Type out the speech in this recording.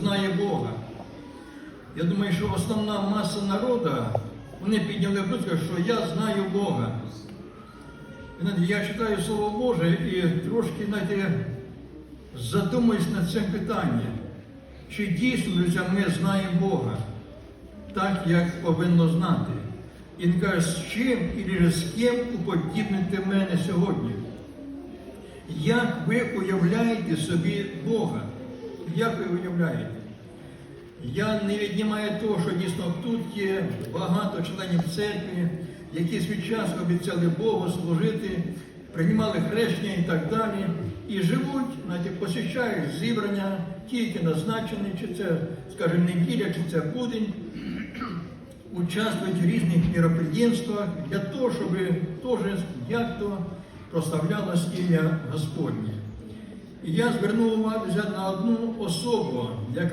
знає Бога. Я думаю, що основна маса народу, вони підняли руку, що я знаю Бога. Я читаю Слово Боже і трошки знаєте, задумуюсь над цим питанням. Чи дійсно ми знаємо Бога так, як повинно знати? І він каже, з чим і з ким уподібнити мене сьогодні? Як ви уявляєте собі Бога? Як ви уявляєте? Я не віднімаю того, що дійсно тут є багато членів церкви, які свій час обіцяли Богу служити, приймали хрещення і так далі, і живуть, знаєте, посещають зібрання, тільки назначені, чи це, скажімо, неділя, чи це будень, участвують в різних міроприємствах для того, щоб теж як то прославлялось ім'я Господнє. І я звернув увагу на одну особу, яка